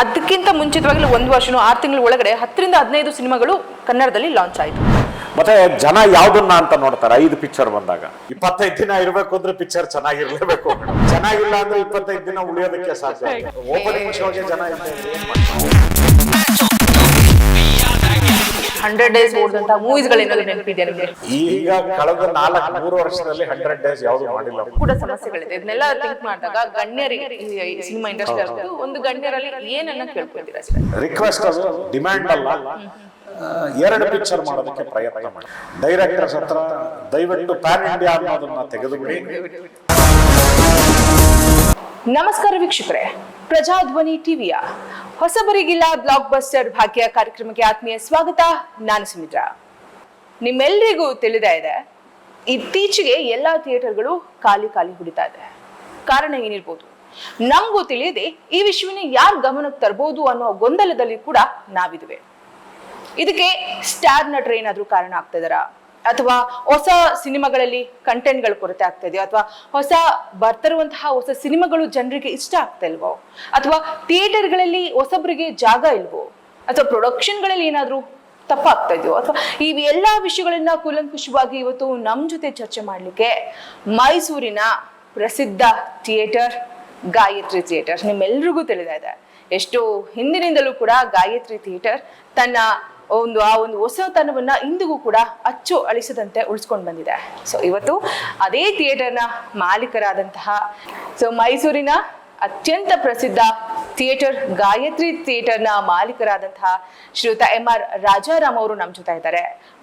ಅದಕ್ಕಿಂತ ಮುಂಚಿತವಾಗಿ ಒಂದು ವರ್ಷನೂ ಆರು ತಿಂಗಳ ಒಳಗಡೆ ಹತ್ತರಿಂದ ಹದಿನೈದು ಸಿನಿಮಾಗಳು ಕನ್ನಡದಲ್ಲಿ ಲಾಂಚ್ ಆಯಿತು. ಮತ್ತೆ ಜನ ಯಾವ್ದನ್ನ ಅಂತ ನೋಡ್ತಾರೆ? ಐದು ಪಿಕ್ಚರ್ ಬಂದಾಗ. ಇಪ್ಪತ್ತೈದು ದಿನ ಇರಬೇಕು ಅಂದ್ರೆ ಪಿಕ್ಚರ್ ಚೆನ್ನಾಗಿರ್ಲೇಬೇಕು. ಚೆನ್ನಾಗಿಲ್ಲ ಅಂದ್ರೆ ಇಪ್ಪತ್ತೈದು ದಿನ ಉಳಿಯೋದಕ್ಕೆ ಸಾಧ್ಯ ಓಪನಿಂಗ್ ಶೋಗೆ ಜನ ಹಂಡ್ರೆಡ್ ಡೇಸ್ ಓಡಿದಂತ ಮೂವೀಸ್ಗಳೇನಾದ್ರು ನೆನಪಿದೆ ನಿಮಗೆ. ಈಗ ಕಳೆದ ನಾಲ್ಕು ಮೂರು ವರ್ಷದಲ್ಲಿ ಹಂಡ್ರೆಡ್ ಡೇಸ್ ಯಾವ್ದು ಮಾಡಿಲ್ಲ. ಕೂಡ ಸಮಸ್ಯೆಗಳಿದೆ. ಇದನ್ನೆಲ್ಲ ಥಿಂಕ್ ಮಾಡಿದಾಗ ಗಣ್ಯರಿಗೆ ಈ ಸಿನಿಮಾ ಇಂಡಸ್ಟ್ರಿ ಒಂದು ಗಣ್ಯರಲ್ಲಿ ಏನನ್ನ ಕೇಳ್ಕೊಳ್ತೀರಾ ಸರ್ ರಿಕ್ವೆಸ್ಟ್ ಅದು ಡಿಮ್ಯಾಂಡ್ ಅಲ್ಲ. ಎರಡು ಪಿಕ್ಚರ್ ಮಾಡೋದಕ್ಕೆ ಪ್ರಯತ್ನ ಮಾಡಿ. ಡೈರೆಕ್ಟರ್ಸ್ ಹತ್ರ ದಯವಿಟ್ಟು ಪ್ಯಾನ್ ಇಂಡಿಯಾ ಅನ್ನೋದನ್ನ ತೆಗೆದುಬಿಡಿ. ನಮಸ್ಕಾರ ವೀಕ್ಷಕರೇ. ಪ್ರಜಾಧ್ವನಿ ಟಿವಿಯ ಹೊಸಬರಿಗಿಲ್ಲ ಬ್ಲಾಕ್ ಬಸ್ಟರ್ ಭಾಗ್ಯ ಕಾರ್ಯಕ್ರಮಕ್ಕೆ ಆತ್ಮೀಯ ಸ್ವಾಗತ. ನಾನು ಸುಮಿತ್ರಾ. ನಿಮ್ಮೆಲ್ಲರಿಗೂ ತಿಳಿದ ಇದೆ, ಇತ್ತೀಚೆಗೆ ಎಲ್ಲಾ ಥಿಯೇಟರ್ಗಳು ಖಾಲಿ ಖಾಲಿ ಹುಡಿತಾ ಇದೆ. ಕಾರಣ ಏನಿರ್ಬೋದು? ನಮಗೂ ತಿಳಿಯದೆ ಈ ವಿಷಯವನ್ನ ಯಾರು ಗಮನಕ್ಕೆ ತರಬಹುದು ಅನ್ನೋ ಗೊಂದಲದಲ್ಲಿ ಕೂಡ ನಾವಿದುವೆ. ಇದಕ್ಕೆ ಸ್ಟಾರ್ ನಟರು ಏನಾದರೂ ಕಾರಣ ಆಗ್ತಿದಾರಾ ಅಥವಾ ಹೊಸ ಸಿನಿಮಾಗಳಲ್ಲಿ ಕಂಟೆಂಟ್ಗಳ ಕೊರತೆ ಆಗ್ತಾ ಇದೆಯೋ? ಅಥವಾ ಹೊಸ ಬರ್ತಿರುವಂತಹ ಹೊಸ ಸಿನಿಮಾಗಳು ಜನರಿಗೆ ಇಷ್ಟ ಆಗ್ತಾ ಇಲ್ವೋ? ಅಥವಾ ಥಿಯೇಟರ್ಗಳಲ್ಲಿ ಹೊಸಬ್ರಿಗೆ ಜಾಗ ಇಲ್ವೋ? ಅಥವಾ ಪ್ರೊಡಕ್ಷನ್ಗಳಲ್ಲಿ ಏನಾದ್ರೂ ತಪ್ಪಾಗ್ತಾ ಇದೆಯೋ? ಅಥವಾ ಈ ಎಲ್ಲಾ ವಿಷಯಗಳನ್ನ ಕುಲಂಕುಷವಾಗಿ ಇವತ್ತು ನಮ್ಮ ಜೊತೆ ಚರ್ಚೆ ಮಾಡಲಿಕ್ಕೆ ಮೈಸೂರಿನ ಪ್ರಸಿದ್ಧ ಥಿಯೇಟರ್, ಗಾಯತ್ರಿ ಥಿಯೇಟರ್ ನಿಮ್ಮೆಲ್ರಿಗೂ ತಿಳಿದ ಇದೆ ಎಷ್ಟು ಹಿಂದಿನಿಂದಲೂ ಕೂಡ ಗಾಯತ್ರಿ ಥಿಯೇಟರ್ ತನ್ನ ಒಂದು, ಆ ಒಂದು ಹೊಸತನವನ್ನ ಇಂದಿಗೂ ಕೂಡ ಅಚ್ಚು ಅಳಿಸದಂತೆ ಉಳಿಸ್ಕೊಂಡು ಬಂದಿದೆ. ಸೊ ಇವತ್ತು ಅದೇ ಥಿಯೇಟರ್ನ ಮಾಲೀಕರಾದಂತಹ ಸೊ ಮೈಸೂರಿನ ಅತ್ಯಂತ ಪ್ರಸಿದ್ಧ ಥಿಯೇಟರ್, ಗಾಯತ್ರಿ ಥಿಯೇಟರ್ನ ಮಾಲೀಕರಾದಂತಹ ಶ್ರೀಯುತ ಎಂ ಆರ್ ರಾಜಾರಾಮ್ ಅವರು ನಮ್ಮ ಜೊತೆ ಇದ್ದಾರೆ.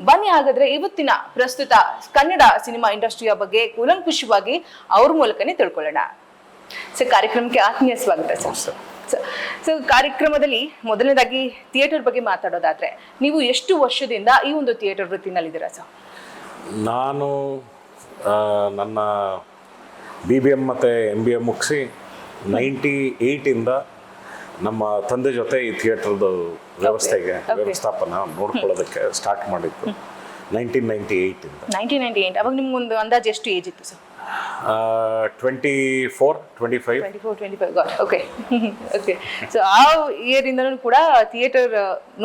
ಬನ್ನಿ ಹಾಗಾದ್ರೆ ಇವತ್ತಿನ ಪ್ರಸ್ತುತ ಕನ್ನಡ ಸಿನಿಮಾ ಇಂಡಸ್ಟ್ರಿಯ ಬಗ್ಗೆ ಕೂಲಂಕುಷವಾಗಿ ಅವ್ರ ಮೂಲಕನೇ ತಿಳ್ಕೊಳ್ಳೋಣ. ಸೊ ಕಾರ್ಯಕ್ರಮಕ್ಕೆ ಆತ್ಮೀಯ ಸ್ವಾಗತ ಸರ್. ಸೊ ಕಾರ್ಯಕ್ರಮದಲ್ಲಿ ಮೊದಲನೇದಾಗಿ ಥಿಯೇಟರ್ ಬಗ್ಗೆ ಮಾತಾಡೋದಾದ್ರೆ ನೀವು ಎಷ್ಟು ವರ್ಷದಿಂದ ಈ ಒಂದು ಥಿಯೇಟರ್ ವೃತ್ತಿನಲ್ಲಿದ್ದೀರಾ ಸರ್ ನಾನು ನನ್ನ ಬಿ ಬಿ ಎಂ ಮತ್ತು ಎಂ ಬಿ ಎಂ ಮುಗಿಸಿ ನೈಂಟಿ ಏಯ್ಟಿಂದ ನಮ್ಮ ತಂದೆ ಜೊತೆ ಈ ಥಿಯೇಟರ್ದು ವ್ಯವಸ್ಥೆಗೆ. ವ್ಯವಸ್ಥಾಪನ ನೋಡ್ಕೊಳ್ಳೋದಕ್ಕೆ ಸ್ಟಾರ್ಟ್ ಮಾಡಿದ್ದು nineteen ninety ಏಯ್ಟಿಂದ. Nineteen ninety eight. ಅವಾಗ ನಿಮ್ಗೊಂದು ಅಂದಾಜು ಎಷ್ಟು ಏಜ್ ಇತ್ತು sir twenty four twenty five twenty four twenty five got okay okay so ಆ ಕೂಡ ಥಿಯೇಟರ್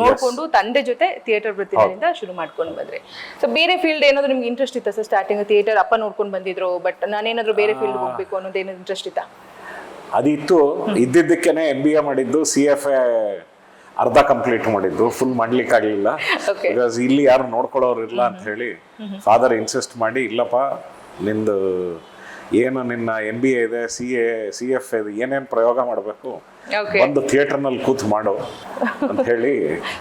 ನೋಡ್ಕೊಂಡು ತಂದೆ ಜೊತೆ ಥಿಯೇಟರ್ ವೃತ್ತಿಯಿಂದ ಶುರು ಮಾಡ್ಕೊಂಡು ಬಂದ್ರಿ. ಸೊ ಬೇರೆ ಫೀಲ್ಡ್ ಏನಾದ್ರು ನಿಮ್ಗೆ ಇಂಟ್ರೆಸ್ಟ್ ಇತ್ತಾ ಸರ್ ಸ್ಟಾರ್ಟಿಂಗ್ ಥಿಯೇಟರ್ ಅಪ್ಪ ನೋಡ್ಕೊಂಡು ಬಂದಿದ್ರು ಬಟ್ ನಾನೇನಾದ್ರು ಬೇರೆ ಫೀಲ್ಡ್ ಹೋಗ್ಬೇಕು ಅನ್ನೋದು ಏನಾದ್ರು ಇಂಟ್ರೆಸ್ಟ್ ಇತ್ತಾ? ಅದಿತ್ತು. ಇದ್ದಿದ್ದಕ್ಕೇನೆ ಎಂ ಬಿ ಎ ಮಾಡಿದ್ದು ಸಿ ಎಫ್ ಎ ಅರ್ಧ ಕಂಪ್ಲೀಟ್ ಮಾಡಿದ್ದು. ಫುಲ್ ಮಾಡ್ಲಿಕ್ಕೆ ಆಗಲಿಲ್ಲ. ಬಿಕಾಸ್ ಇಲ್ಲಿ ಯಾರು ನೋಡ್ಕೊಳ್ಳೋರು ಇಲ್ಲ ಅಂತ ಹೇಳಿ ಫಾದರ್ ಇನ್ಸಿಸ್ಟ್ ಮಾಡಿ ಇಲ್ಲಪ್ಪ ನಿಂದು ಏನು ನಿನ್ನ ಎಂ ಬಿ ಎ ಇದೆ ಸಿ ಎ ಸಿ ಎಫ್ ಇದೆ ಏನೇನು ಪ್ರಯೋಗ ಮಾಡಬೇಕು? ಒಂದು ಥಿಯೇಟರ್ನಲ್ಲಿ ಕೂತ್ ಮಾಡು ಅಂತ ಹೇಳಿ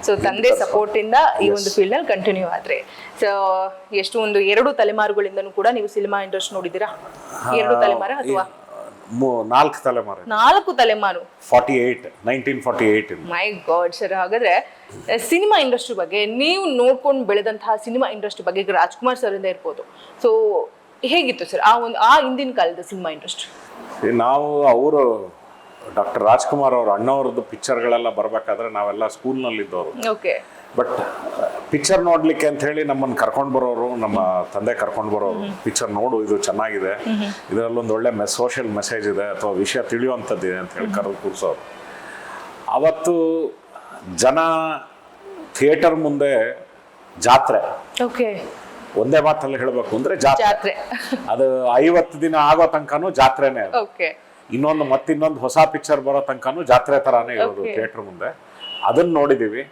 ಸೊ ತಂದೆ ಸಪೋರ್ಟ್ ಇಂದ ಈ ಒಂದು ಫೀಲ್ಡ್ನಲ್ಲಿ ಕಂಟಿನ್ಯೂ ಆದ್ರೆ. ಸೊ ಎಷ್ಟು ಒಂದು ಎರಡು ತಲೆಮಾರುಗಳಿಂದನೂ ಕೂಡ ನೀವು ಸಿನಿಮಾ ಇಂಡಸ್ಟ್ರಿ ನೋಡಿದಿರಾ ಎರಡು ತಲೆಮಾರ ಅಥವಾ? ನಾಲ್ಕು ತಲೆಮಾರು. ನಾಲ್ಕು ತಲೆಮಾರು. Forty eight nineteen forty eight my god sir ಹಾಗಾದ್ರೆ ಸಿನಿಮಾ ಇಂಡಸ್ಟ್ರಿ ಬಗ್ಗೆ ನೀವು ನೋಡ್ಕೊಂಡು ಬೆಳೆದಂತಹ ಸಿನಿಮಾ ಇಂಡಸ್ಟ್ರಿ ಬಗ್ಗೆ ರಾಜ್ಕುಮಾರ್ ಸರ್ ಇಂದ ಇರ್ಬೋದು. ಸೊ ಹೇಗಿತ್ತು ಸರ್ ಆ ಒಂದು ಆ ಹಿಂದಿನ ಕಾಲದ ಸಿನಿಮಾ ಇಂಡಸ್ಟ್ರಿ ನಾವು ಅವರು ಡಾಕ್ಟರ್ ರಾಜ್ಕುಮಾರ್ ಅವ್ರ ಅಣ್ಣವ್ರದ್ದು ಪಿಕ್ಚರ್ಗಳೆಲ್ಲ ಬರಬೇಕಾದ್ರೆ ನಾವೆಲ್ಲ ಸ್ಕೂಲ್ನಲ್ಲಿದ್ದವರು ಓಕೆ ಬಟ್ ಪಿಕ್ಚರ್ ನೋಡ್ಲಿಕ್ಕೆ ಅಂತ ಹೇಳಿ ನಮ್ಮನ್ನು ಕರ್ಕೊಂಡು ಬರೋರು ನಮ್ಮ ತಂದೆ ಕರ್ಕೊಂಡು ಬರೋರು ಪಿಕ್ಚರ್ ನೋಡು ಇದು ಚೆನ್ನಾಗಿದೆ. ಇದರಲ್ಲೊಂದು ಒಳ್ಳೆ ಮೆ ಸೋಷಿಯಲ್ ಮೆಸೇಜ್ ಇದೆ ಅಥವಾ ವಿಷಯ ತಿಳಿಯುವಂಥದ್ದಿದೆ ಅಂತ ಹೇಳಿ ಕರೆದು ಕೂರಿಸೋರು. ಅವತ್ತು ಜನ ಥಿಯೇಟರ್ ಮುಂದೆ ಜಾತ್ರೆ. ಓಕೆ ಒಂದೇ ಮಾತಲ್ಲಿ ಹೇಳಬೇಕು ಅಂದ್ರೆ ಜಾತ್ರೆ. ಅದು ಐವತ್ತು ದಿನ ಆಗೋ ತನಕನೂ ಜಾತ್ರೆನೇ ಇನ್ನೊಂದು ಮತ್ತಿನ್ನೊಂದು ಹೊಸ ಪಿಕ್ಚರ್ ಬರೋ ತನಕನೂ ಜಾತ್ರೆ ತರಾನೇ ಇರೋದು. ಥಿಯೇಟರ್ ಮುಂದೆ. ಅದನ್ನ ನೋಡಿದೀವಿ.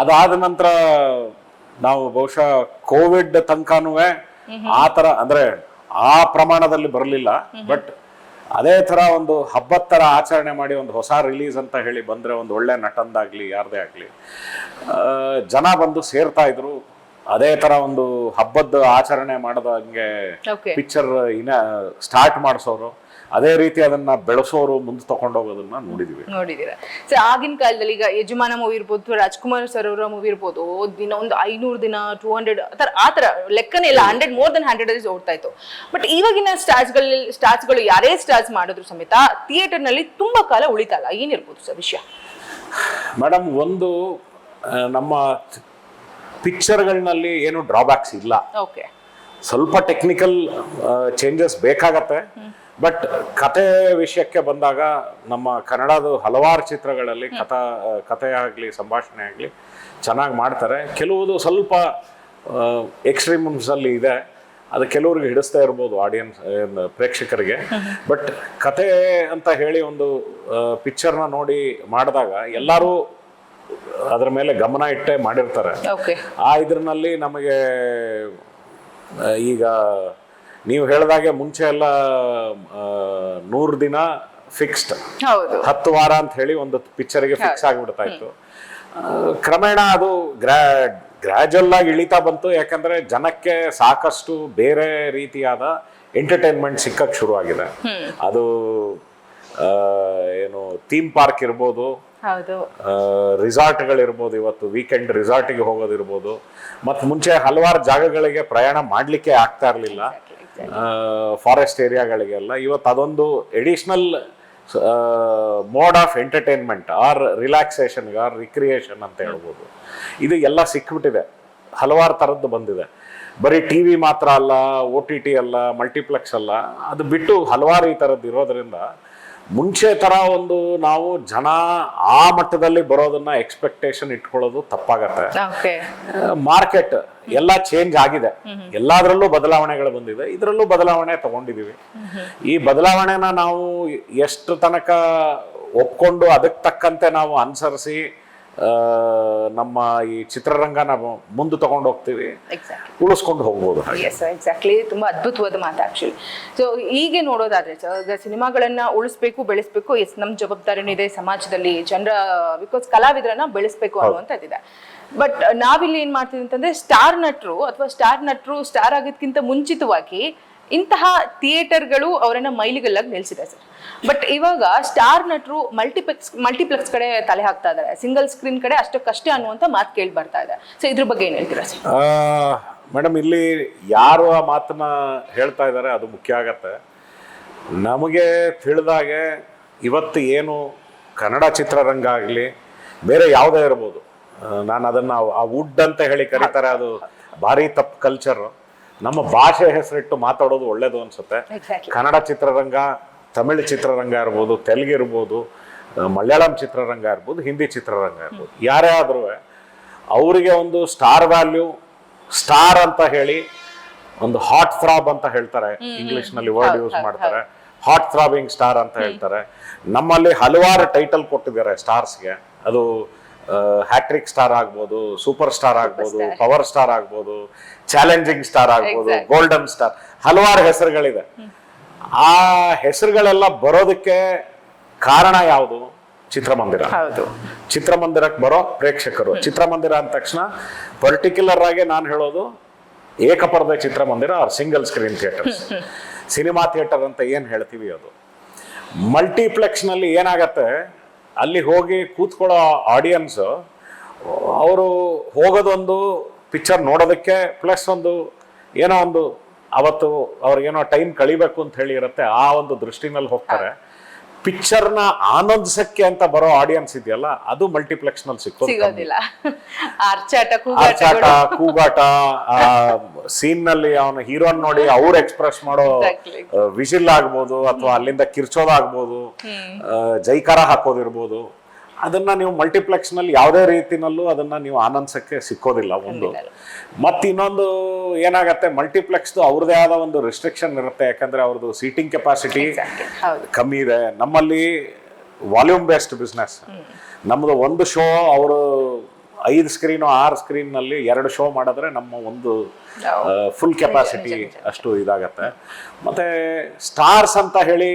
ಅದಾದ ನಂತರ ನಾವು ಬಹುಶಃ ಕೋವಿಡ್ ತನಕನೂ ಆ ತರ ಅಂದ್ರೆ ಆ ಪ್ರಮಾಣದಲ್ಲಿ ಬರಲಿಲ್ಲ. ಬಟ್ ಅದೇ ತರ ಒಂದು ಹಬ್ಬದ ತರ ಆಚರಣೆ ಮಾಡಿ ಒಂದು ಹೊಸ ರಿಲೀಸ್ ಅಂತ ಹೇಳಿ ಬಂದ್ರೆ ಒಂದು ಒಳ್ಳೆ ನಟಂದಾಗ್ಲಿ ಯಾರದೇ ಆಗ್ಲಿ ಜನ ಬಂದು ಸೇರ್ತಾ ಇದ್ರು. ಅದೇ ತರ ಒಂದು ಹಬ್ಬದ ಆಚರಣೆ ಮಾಡದಂಗೆ ಹಾಗೆ ಪಿಕ್ಚರ್ ಇನ್ನ ಸ್ಟಾರ್ಟ್ ಮಾಡಿಸೋರು ಅದೇ ರೀತಿ ಅದನ್ನ ಬೆಳೆಸೋರು ಮುಂದೆ ತಗೊಂಡೋಗೋದನ್ನ ನೋಡಿದೀವಿ. ನೋಡಿದೀರಾ. ಸರ್ ಆಗಿನ ಕಾಲದಲ್ಲಿ ಈಗ ಯಜಮಾನ ಮೂವಿ ಇರ್ಬೋದು ರಾಜ್ಕುಮಾರ್ ಸರ್ ಅವರ ಮೂವಿ ಇರ್ಬೋದು ದಿನ ಒಂದು ಐನೂರು ದಿನ ಟೂ ಹಂಡ್ರೆಡ್ ಆತರ ಆತರ ಲೆಕ್ಕನೇ ಇಲ್ಲ hundred more than hundred days ಓಡ್ತಾ ಇತ್ತು. ಬಟ್ ಇವಾಗಿನ ಸ್ಟಾರ್ಸ್ಗಳಲ್ಲಿ ಸ್ಟಾರ್ಸ್ಗಳು ಯಾರೇ ಸ್ಟಾರ್ಸ್ ಮಾಡಿದ್ರು ಸಮೇತ ಥಿಯೇಟರ್ನಲ್ಲಿ ತುಂಬಾ ಕಾಲ ಉಳಿತಲ್ಲ ಏನಿರ್ಬೋದು ಸರ್ ವಿಷಯ? ಮೇಡಮ್ ಒಂದು ನಮ್ಮ ಪಿಕ್ಚರ್ಗಳಲ್ಲಿ ಏನು ಡ್ರಾಬ್ಯಾಕ್ಸ್ ಇಲ್ಲ. ಓಕೆ. ಸ್ವಲ್ಪ ಟೆಕ್ನಿಕಲ್ ಚೇಂಜಸ್ ಬೇಕಾಗತ್ತೆ. ಬಟ್ ಕತೆ ವಿಷಯಕ್ಕೆ ಬಂದಾಗ ನಮ್ಮ ಕನ್ನಡದ ಹಲವಾರು ಚಿತ್ರಗಳಲ್ಲಿ ಕಥಾ ಕಥೆ ಆಗಲಿ ಸಂಭಾಷಣೆ ಆಗಲಿ ಚೆನ್ನಾಗಿ ಮಾಡ್ತಾರೆ. ಕೆಲವುದು ಸ್ವಲ್ಪ ಎಕ್ಸ್ಟ್ರೀಮ್ಸ್ ಅಲ್ಲಿ ಇದೆ. ಅದು ಕೆಲವ್ರಿಗೆ ಹಿಡಿಸ್ತಾ ಇರ್ಬೋದು ಆಡಿಯನ್ಸ್ ಪ್ರೇಕ್ಷಕರಿಗೆ. ಬಟ್ ಕತೆ ಅಂತ ಹೇಳಿ ಒಂದು ಪಿಕ್ಚರ್ನ ನೋಡಿ ಮಾಡಿದಾಗ ಎಲ್ಲರೂ ಅದರ ಮೇಲೆ ಗಮನ ಇಟ್ಟೆ ಮಾಡಿರ್ತಾರೆ. ಆ ಇದ್ರಲ್ಲಿ ನಮಗೆ ಈಗ ನೀವು ಹೇಳಿದಾಗೆ ಮುಂಚೆ ಎಲ್ಲ ನೂರು ದಿನ ಫಿಕ್ಸ್ಡ್ ಹತ್ತು ವಾರ ಅಂತ ಹೇಳಿ ಒಂದು ಪಿಕ್ಚರ್ಗೆ ಫಿಕ್ಸ್ ಆಗಿಬಿಡ್ತಾ ಇತ್ತು. ಕ್ರಮೇಣ ಅದು ಗ್ರಾ ಗ್ರಾಜುವಲ್ ಆಗಿ ಇಳಿತಾ ಬಂತು. ಯಾಕಂದ್ರೆ ಜನಕ್ಕೆ ಸಾಕಷ್ಟು ಬೇರೆ ರೀತಿಯಾದ ಎಂಟರ್ಟೈನ್ಮೆಂಟ್ ಸಿಕ್ಕಕ್ಕೆ ಶುರುವಾಗಿದೆ. ಅದು ಏನು ಥೀಮ್ ಪಾರ್ಕ್ ಇರ್ಬೋದು ರಿಸಾರ್ಟ್ಗಳಿರ್ಬೋದು ಇವತ್ತು ವೀಕೆಂಡ್ ರಿಸಾರ್ಟಿಗೆ ಹೋಗೋದಿರ್ಬೋದು. ಮತ್ತು ಮುಂಚೆ ಹಲವಾರು ಜಾಗಗಳಿಗೆ ಪ್ರಯಾಣ ಮಾಡಲಿಕ್ಕೆ ಆಗ್ತಾ ಇರಲಿಲ್ಲ. ಫಾರೆಸ್ಟ್ ಏರಿಯಾಗಳಿಗೆಲ್ಲ ಇವತ್ತು ಅದೊಂದು additional mode of entertainment or relaxation or recreation ಅಂತ ಹೇಳ್ಬೋದು. ಇದು ಎಲ್ಲ ಸಿಕ್ಬಿಟ್ಟಿದೆ. ಹಲವಾರು ಥರದ್ದು ಬಂದಿದೆ. ಬರೀ ಟಿ ವಿ ಮಾತ್ರ ಅಲ್ಲ ಓ ಟಿ ಟಿ ಅಲ್ಲ ಮಲ್ಟಿಪ್ಲೆಕ್ಸ್ ಅಲ್ಲ. ಅದು ಬಿಟ್ಟು ಹಲವಾರು ಈ ಥರದ್ದು ಇರೋದ್ರಿಂದ ಮುಂಚೆ ಥರ ಒಂದು ನಾವು ಜನ ಆ ಮಟ್ಟದಲ್ಲಿ ಬರೋದನ್ನ ಎಕ್ಸ್ಪೆಕ್ಟೇಷನ್ ಇಟ್ಕೊಳ್ಳೋದು ತಪ್ಪಾಗತ್ತೆ. ಮಾರ್ಕೆಟ್ ಎಲ್ಲ ಚೇಂಜ್ ಆಗಿದೆ. ಎಲ್ಲಾದ್ರಲ್ಲೂ ಬದಲಾವಣೆಗಳು ಬಂದಿದೆ. ಇದರಲ್ಲೂ ಬದಲಾವಣೆ ತಗೊಂಡಿದೀವಿ. ಈ ಬದಲಾವಣೆನ ನಾವು ಎಷ್ಟು ತನಕ ಒಪ್ಕೊಂಡು ಅದಕ್ಕೆ ತಕ್ಕಂತೆ ನಾವು ಅನುಸರಿಸಿ ನಮ್ಮ ಈ ಚಿತ್ರರಂಗನ ಮುಂದೆ ತಗೊಂಡು ಹೋಗ್ತೀವಿ. ಉಳಿಸ್ಕೊಂಡು ಹೋಗ್ಬೋದು ಎಕ್ಸಾಕ್ಟ್ಲಿ ತುಂಬಾ ಅದ್ಭುತವಾದ ಮಾತು ಆಕ್ಚುಲಿ ಸೊ ಹೀಗೆ ನೋಡೋದಾದ್ರೆ ಈಗ ಸಿನಿಮಾಗಳನ್ನ ಉಳಿಸ್ಬೇಕು ಬೆಳೆಸ್ಬೇಕು ಎಸ್ ನಮ್ಮ ಜವಾಬ್ದಾರಿನೂ ಇದೆ ಸಮಾಜದಲ್ಲಿ ಜನರ ಬಿಕಾಸ್ ಕಲಾವಿದರನ್ನ ಬೆಳೆಸ್ಬೇಕು ಅನ್ನುವಂಥದ್ದಿದೆ ಬಟ್ ನಾವಿಲ್ಲಿ ಏನ್ ಮಾಡ್ತೀವಿ ಅಂತಂದ್ರೆ ಸ್ಟಾರ್ ನಟರು ಅಥವಾ ಸ್ಟಾರ್ ನಟರು ಸ್ಟಾರ್ ಆಗೋದಕ್ಕಿಂತ ಮುಂಚಿತವಾಗಿ ಇಂತಹ ಥಿಯೇಟರ್ಗಳು ಅವರನ್ನ ಮೈಲಿಗಲ್ಲಾಗಿ ನಿಲ್ಸಿದೆ ಸರ್. ಬಟ್ ಇವಾಗ ಸ್ಟಾರ್ ನಟರು ಮಲ್ಟಿಪ್ಲೆಕ್ಸ್ ಮಲ್ಟಿಪ್ಲೆಕ್ಸ್ ಕಡೆ ತಲೆ ಹಾಕ್ತಾ ಇದ್ದಾರೆ. ಸಿಂಗಲ್ ಸ್ಕ್ರೀನ್ ಕಡೆ ಅಷ್ಟಕ್ಕಷ್ಟೇ ಅನ್ನುವಂಥ ಮಾತು ಕೇಳಿ ಬರ್ತಾ ಇದೆ. ಸೊ ಇದ್ರ ಬಗ್ಗೆ ಏನು ಹೇಳ್ತೀರಾ ಸರ್? ಮೇಡಮ್ ಇಲ್ಲಿ ಯಾರು ಆ ಮಾತನ್ನ ಹೇಳ್ತಾ ಇದ್ದಾರೆ ಅದು ಮುಖ್ಯ ಆಗತ್ತೆ. ನಮಗೆ ತಿಳಿದಾಗೆ ಇವತ್ತು ಏನು ಕನ್ನಡ ಚಿತ್ರರಂಗ ಆಗಲಿ, ಬೇರೆ ಯಾವುದೇ ಇರ್ಬೋದು. ನಾನು ಅದನ್ನು ಆ ವುಡ್ ಅಂತ ಹೇಳಿ ಕರೀತಾರೆ, ಅದು ಭಾರಿ ತಪ್ಪು ಕಲ್ಚರ್ ನಮ್ಮ ಭಾಷೆ ಹೆಸರಿಟ್ಟು ಮಾತಾಡೋದು ಒಳ್ಳೇದು ಅನ್ಸುತ್ತೆ. ಕನ್ನಡ ಚಿತ್ರರಂಗ ತಮಿಳು ಚಿತ್ರರಂಗ ಇರ್ಬೋದು ತೆಲುಗು ಇರ್ಬೋದು ಮಲಯಾಳಂ ಚಿತ್ರರಂಗ ಇರ್ಬೋದು ಹಿಂದಿ ಚಿತ್ರರಂಗ ಇರ್ಬೋದು. ಯಾರೇ ಆದ್ರೂ ಅವರಿಗೆ ಒಂದು ಸ್ಟಾರ್ ವ್ಯಾಲ್ಯೂ ಸ್ಟಾರ್ ಅಂತ ಹೇಳಿ ಒಂದು ಹಾಟ್ ಫ್ರಾಬ್ ಅಂತ ಹೇಳ್ತಾರೆ. ಇಂಗ್ಲಿಷ್ನಲ್ಲಿ ವರ್ಡ್ ಯೂಸ್ ಮಾಡ್ತಾರೆ. ಹಾಟ್ ಥ್ರಾಬಿಂಗ್ ಸ್ಟಾರ್ ಅಂತ ಹೇಳ್ತಾರೆ. ನಮ್ಮಲ್ಲಿ ಹಲವಾರು ಟೈಟಲ್ ಕೊಟ್ಟಿದ್ದಾರೆ ಸ್ಟಾರ್ಸ್ಗೆ ಅದು ಹ್ಯಾಟ್ರಿಕ್ ಸ್ಟಾರ್ ಆಗ್ಬೋದು ಸೂಪರ್ ಸ್ಟಾರ್ ಆಗ್ಬೋದು ಪವರ್ ಸ್ಟಾರ್ ಆಗ್ಬೋದು ಚಾಲೆಂಜಿಂಗ್ ಸ್ಟಾರ್ ಆಗ್ಬೋದು. ಗೋಲ್ಡನ್ ಸ್ಟಾರ್ ಹಲವಾರು ಹೆಸರುಗಳಿದೆ ಆ ಹೆಸರುಗಳೆಲ್ಲ ಬರೋದಕ್ಕೆ ಕಾರಣ ಯಾವುದು? ಚಿತ್ರಮಂದಿರ. ಹೌದು. ಚಿತ್ರಮಂದಿರಕ್ಕೆ ಬರೋ ಪ್ರೇಕ್ಷಕರು. ಚಿತ್ರಮಂದಿರ ಅಂದ ತಕ್ಷಣ ಪರ್ಟಿಕ್ಯುಲರ್ ಆಗಿ ನಾನು ಹೇಳೋದು ಏಕಪರ್ದ ಚಿತ್ರಮಂದಿರ or single screen theatre cinema theatre ಅಂತ ಏನು ಹೇಳ್ತೀವಿ ಅದು? ಮಲ್ಟಿಪ್ಲೆಕ್ಸ್ನಲ್ಲಿ ಏನಾಗತ್ತೆ? ಅಲ್ಲಿ ಹೋಗಿ ಕೂತ್ಕೊಳ್ಳೋ ಆಡಿಯನ್ಸ್ ಅವರು ಹೋಗೋದೊಂದು ಪಿಕ್ಚರ್ ನೋಡೋದಕ್ಕೆ ಪ್ಲಸ್ ಒಂದು ಏನೋ ಒಂದು ಅವತ್ತು ಅವ್ರಿಗೇನೋ ಟೈಮ್ ಕಳಿಬೇಕು ಅಂತ ಹೇಳಿ ಇರುತ್ತೆ ಆ ಒಂದು ದೃಷ್ಟಿನಲ್ಲಿ ಹೋಗ್ತಾರೆ. ಪಿಕ್ಚರ್ನ ಆನಂದಿಸಕ್ಕೆ ಅಂತ ಬರೋ ಆಡಿಯನ್ಸ್ ಇದೆಯಲ್ಲ ಅದು ಮಲ್ಟಿಪ್ಲೆಕ್ಸ್ನಲ್ಲಿ ಸಿಕ್ಕೋದು ಕಮ್ಮಿ. ಆರ್ಚಾಟ ಕೂಗಾಟ ಸೀನ್ನಲ್ಲಿ ಅವನ ಹೀರೋನ್ ನೋಡಿ ಅವ್ರು ಎಕ್ಸ್ಪ್ರೆಸ್ ಮಾಡೋ ವಿಜಿಲ್ ಆಗ್ಬೋದು ಅಥವಾ ಅಲ್ಲಿಂದ ಕಿರ್ಚೋದಾಗ್ಬೋದು ಜೈಕಾರ ಹಾಕೋದಿರ್ಬೋದು. ಅದನ್ನ ನೀವು ಮಲ್ಟಿಪ್ಲೆಕ್ಸ್ನಲ್ಲಿ ಯಾವುದೇ ರೀತಿನಲ್ಲೂ ಅದನ್ನ ನೀವು ಆನಂದಿಸಕ್ಕೆ ಸಿಕ್ಕೋದಿಲ್ಲ ಒಂದು. ಮತ್ ಇನ್ನೊಂದು ಏನಾಗತ್ತೆ ಮಲ್ಟಿಪ್ಲೆಕ್ಸ್ ಅವ್ರದೇ ಆದ ಒಂದು ರಿಸ್ಟ್ರಿಕ್ಷನ್ ಇರುತ್ತೆ ಯಾಕಂದ್ರೆ ಅವ್ರದ್ದು ಸೀಟಿಂಗ್ ಕೆಪಾಸಿಟಿ. ಕಮ್ಮಿ ಇದೆ. ನಮ್ಮಲ್ಲಿ ವಾಲ್ಯೂಮ್ ಬೇಸ್ಡ್ ಬಿಸ್ನೆಸ್ ನಮ್ಮದು ಒಂದು ಶೋ ಅವರು ಐದು ಸ್ಕ್ರೀನು ಆರು ಸ್ಕ್ರೀನ್ನಲ್ಲಿ ಎರಡು ಶೋ ಮಾಡಿದ್ರೆ ನಮ್ಮ ಒಂದು ಫುಲ್ ಕೆಪಾಸಿಟಿ ಅಷ್ಟು ಇದಾಗತ್ತೆ. ಮತ್ತೆ ಸ್ಟಾರ್ಸ್ ಅಂತ ಹೇಳಿ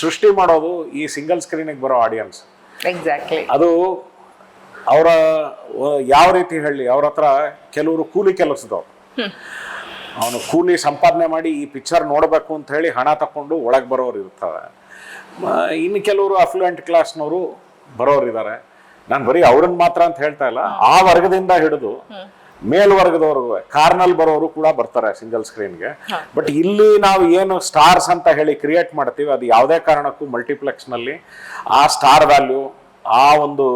ಸೃಷ್ಟಿ ಮಾಡೋದು ಈ ಸಿಂಗಲ್ ಸ್ಕ್ರೀನಿಗೆ ಬರೋ ಆಡಿಯನ್ಸ್ ಎಕ್ಸಾಕ್ಟ್ಲಿ ಅದು ಅವರ ಯಾವ ರೀತಿ ಹೇಳಿ ಅವ್ರ ಹತ್ರ ಕೆಲವರು ಕೂಲಿ ಕೆಲಸದವ್ರು. ಅವನು ಕೂಲಿ ಸಂಪಾದನೆ ಮಾಡಿ ಈ ಪಿಕ್ಚರ್ ನೋಡಬೇಕು ಅಂತ ಹೇಳಿ ಹಣ ತಕೊಂಡು ಒಳಗೆ ಬರೋರು ಇರ್ತಾರೆ. ಇನ್ನು ಕೆಲವರು ಅಫ್ಲುಯೆಂಟ್ ಕ್ಲಾಸ್ನವರು ಬರೋರು ಇದ್ದಾರೆ ನಾನು ಬರೀ ಅವ್ರನ್ನ ಮಾತ್ರ ಅಂತ ಹೇಳ್ತಾ ಇಲ್ಲ ಆ ವರ್ಗದಿಂದ ಹಿಡಿದು ಮೇಲ್ವರ್ಗದವರು ಕಾರ್ನಲ್ಲಿ ಬರೋರು ಕೂಡ ಬರ್ತಾರೆ ಸಿಂಗಲ್ ಸ್ಕ್ರೀನ್ಗೆ ಬಟ್ ಇಲ್ಲಿ ನಾವು ಏನು ಸ್ಟಾರ್ಸ್ ಅಂತ ಹೇಳಿ ಕ್ರಿಯೇಟ್ ಮಾಡ್ತೀವಿ ಅದು ಯಾವುದೇ ಕಾರಣಕ್ಕೂ ಮಲ್ಟಿಪ್ಲೆಕ್ಸ್ನಲ್ಲಿ ಆ ಸ್ಟಾರ್ ವ್ಯಾಲ್ಯೂ ಆ ಒಂದು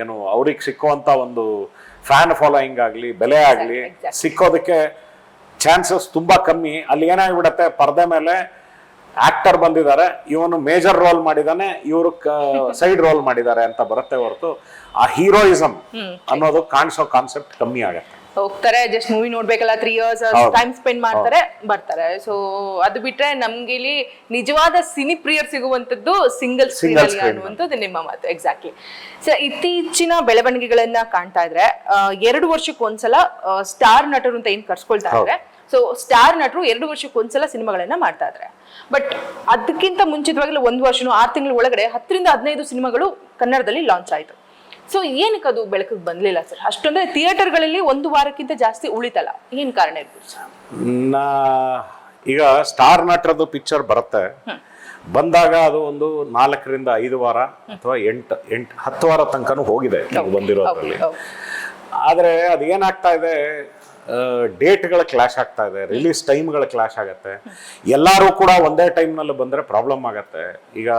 ಏನು ಅವ್ರಿಗೆ ಸಿಕ್ಕುವಂಥ ಒಂದು ಫ್ಯಾನ್ ಫಾಲೋಯಿಂಗ್ ಆಗಲಿ ಬೆಲೆ ಆಗಲಿ ಸಿಕ್ಕೋದಕ್ಕೆ ಚಾನ್ಸಸ್ ತುಂಬ ಕಮ್ಮಿ. ಅಲ್ಲಿ ಏನಾಗಿಬಿಡತ್ತೆ ಪರದೆ ಮೇಲೆ ಆಕ್ಟರ್ ಬಂದಿದ್ದಾರೆ ಇವನು ಮೇಜರ್ ರೋಲ್ ಮಾಡಿದಾನೆ ಇವರು ಸೈಡ್ ರೋಲ್ ಮಾಡಿದ್ದಾರೆ ಅಂತ ಬರುತ್ತೆ ಹೊರತು ಆ ಹೀರೋಯಿಸಮ್ ಅನ್ನೋದು ಕಾಣಿಸೋ ಕಾನ್ಸೆಪ್ಟ್ ಕಮ್ಮಿ ಆಗತ್ತೆ. ಹೋಗ್ತಾರೆ ಜಸ್ಟ್ ಮೂವಿ ನೋಡ್ಬೇಕಲ್ಲ ತ್ರೀ ಇಯರ್ಸ್. ಟೈಮ್ ಸ್ಪೆಂಡ್ ಮಾಡ್ತಾರೆ ಬರ್ತಾರೆ. ಸೊ ಅದು ಬಿಟ್ರೆ ನಮ್ಗೆ ಇಲ್ಲಿ ನಿಜವಾದ ಸಿನಿ ಪ್ರಿಯರ್ ಸಿಗುವಂತದ್ದು ಸಿಂಗಲ್ ಸ್ಕ್ರೀನ್ ಅಲ್ಲಿ ಅನ್ನುವಂಥದ್ದು ನಿಮ್ಮ ಮಾತು ಎಕ್ಸಾಕ್ಟ್ಲಿ ಸೊ ಇತ್ತೀಚಿನ ಬೆಳವಣಿಗೆಗಳನ್ನ ಕಾಣ್ತಾ ಇದ್ರೆ ಎರಡು ವರ್ಷಕ್ಕೆ ಒಂದ್ಸಲ ಸ್ಟಾರ್ ನಟರು ಅಂತ ಏನ್ ಕರ್ಸ್ಕೊಳ್ತಾ ಇದ್ರೆ ಸೊ ಸ್ಟಾರ್ ನಟರು ಎರಡು ವರ್ಷಕ್ಕೊಂದ್ಸಲ ಸಿನಿಮಾಗಳನ್ನ ಮಾಡ್ತಾ ಇದ್ರೆ. ಬಟ್ ಅದಕ್ಕಿಂತ ಮುಂಚಿತವಾಗಿ ಒಂದು ವರ್ಷನೂ ಆರು ತಿಂಗಳ ಒಳಗಡೆ ಹತ್ತರಿಂದ ಹದಿನೈದು ಸಿನಿಮಾಗಳು ಕನ್ನಡದಲ್ಲಿ ಲಾಂಚ್ ಆಯ್ತು. ಸೊ ಏನಕ್ಕೆ ಅದು ಬೆಳಕಿಗೆ ಬಂದಲಿಲ್ಲ ಸರ್? ಅಷ್ಟೊಂದ್ರೆ ಥಿಯೇಟರ್ಗಳಲ್ಲಿ ಒಂದು ವಾರಕ್ಕಿಂತ ಜಾಸ್ತಿ ಉಳಿತಲ್ಲ. ಏನು ಕಾರಣ ಇರ್ಬೋದು ಸರ್? ನಾ ಈಗ ಸ್ಟಾರ್ ನಟರದ್ದು ಪಿಕ್ಚರ್ ಬರುತ್ತೆ. ಬಂದಾಗ ಅದು ಒಂದು ನಾಲ್ಕರಿಂದ ಐದು ವಾರ ಅಥವಾ ಎಂಟು ಎಂಟು ಹತ್ತು ವಾರ ತನಕನೂ ಹೋಗಿದೆ ಬಂದಿರೋದ್ರಲ್ಲಿ. ಆದರೆ ಅದು ಏನಾಗ್ತಾ ಇದೆ ಡೇಟ್ಗಳ ಕ್ಲಾಶ್ ಆಗ್ತಾ ಇದೆ ರಿಲೀಸ್ ಟೈಮ್ಗಳ ಕ್ಲಾಶ್ ಆಗುತ್ತೆ. ಎಲ್ಲರೂ ಕೂಡ ಒಂದೇ ಟೈಮ್ನಲ್ಲಿ ಬಂದರೆ ಪ್ರಾಬ್ಲಮ್ ಆಗತ್ತೆ. ಈಗ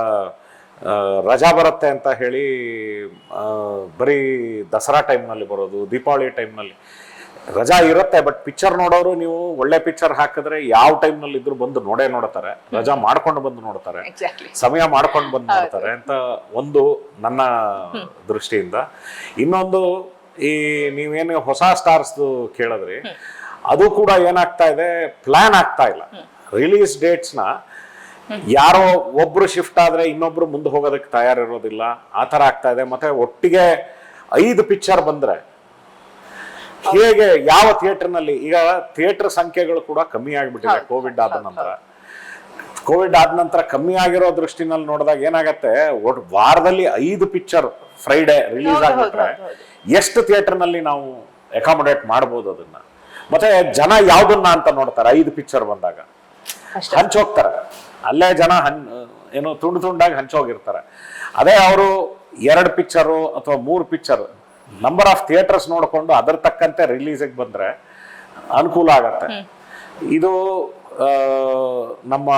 ರಜಾ ಬರುತ್ತೆ ಅಂತ ಹೇಳಿ ಬರೀ ದಸರಾ ಟೈಮ್ನಲ್ಲಿ ಬರೋದು ದೀಪಾವಳಿ ಟೈಮ್ನಲ್ಲಿ. ರಜಾ ಇರುತ್ತೆ ಬಟ್ ಪಿಕ್ಚರ್ ನೋಡೋರು ನೀವು ಒಳ್ಳೆ ಪಿಕ್ಚರ್ ಹಾಕಿದ್ರೆ ಯಾವ ಟೈಮ್ನಲ್ಲಿ ಇದ್ರು ಬಂದು ನೋಡೇ ನೋಡ್ತಾರೆ. ರಜಾ ಮಾಡ್ಕೊಂಡು ಬಂದು ನೋಡ್ತಾರೆ. ಸಮಯ ಮಾಡ್ಕೊಂಡು ಬಂದು ನೋಡ್ತಾರೆ ಅಂತ ಒಂದು ನನ್ನ ದೃಷ್ಟಿಯಿಂದ. ಇನ್ನೊಂದು ಈ ನೀವೇನು ಹೊಸ ಸ್ಟಾರ್ಸ್ ಕೇಳಿದ್ರಿ ಅದು ಕೂಡ ಏನಾಗ್ತಾ ಇದೆ ಪ್ಲಾನ್ ಆಗ್ತಾ ಇಲ್ಲ. ರಿಲೀಸ್ ಡೇಟ್ಸ್ನ ಯಾರೋ ಒಬ್ರು ಶಿಫ್ಟ್ ಆದ್ರೆ ಇನ್ನೊಬ್ರು ಮುಂದೆ ಹೋಗೋದಕ್ಕೆ ತಯಾರಿರೋದಿಲ್ಲ. ಆ ಥರ ಆಗ್ತಾ ಇದೆ. ಮತ್ತೆ ಒಟ್ಟಿಗೆ ಐದು ಪಿಕ್ಚರ್ ಬಂದ್ರೆ ಹೇಗೆ ಯಾವ ಥಿಯೇಟರ್ನಲ್ಲಿ ಈಗ ಥಿಯೇಟರ್ ಸಂಖ್ಯೆಗಳು ಕೂಡ ಕಮ್ಮಿ ಆಗ್ಬಿಟ್ಟಿದೆ ಕೋವಿಡ್ ಆದ ನಂತರ. ಕೋವಿಡ್ ಆದ ನಂತರ ಕಮ್ಮಿ ಆಗಿರೋ ದೃಷ್ಟಿನಲ್ಲಿ ನೋಡಿದಾಗ ಏನಾಗತ್ತೆ? ವಾರದಲ್ಲಿ ಐದು ಪಿಕ್ಚರ್ ಫ್ರೈಡೆ ರಿಲೀಸ್ ಆಗಿಬಿಟ್ರೆ ಎಷ್ಟು ಥಿಯೇಟರ್ನಲ್ಲಿ ನಾವು ಅಕಾಮಡೇಟ್ ಮಾಡ್ಬೋದು ಅದನ್ನ? ಮತ್ತೆ ಜನ ಯಾವ್ದನ್ನ ಅಂತ ನೋಡ್ತಾರೆ ಐದು ಪಿಕ್ಚರ್ ಬಂದಾಗ. ಹಂಚೋಗ್ತಾರೆ ಅಲ್ಲೇ ಜನ ಹನ್ ಏನು ತುಂಡು ತುಂಡಾಗಿ ಹಂಚೋಗಿರ್ತಾರೆ. ಅದೇ ಅವರು ಎರಡು ಪಿಕ್ಚರು ಅಥವಾ ಮೂರು ಪಿಕ್ಚರ್ ನಂಬರ್ ಆಫ್ ಥಿಯೇಟರ್ಸ್ ನೋಡಿಕೊಂಡು ಅದರ ತಕ್ಕಂತೆ ರಿಲೀಸಿಗೆ ಬಂದರೆ ಅನುಕೂಲ ಆಗತ್ತೆ. ಇದು ನಮ್ಮ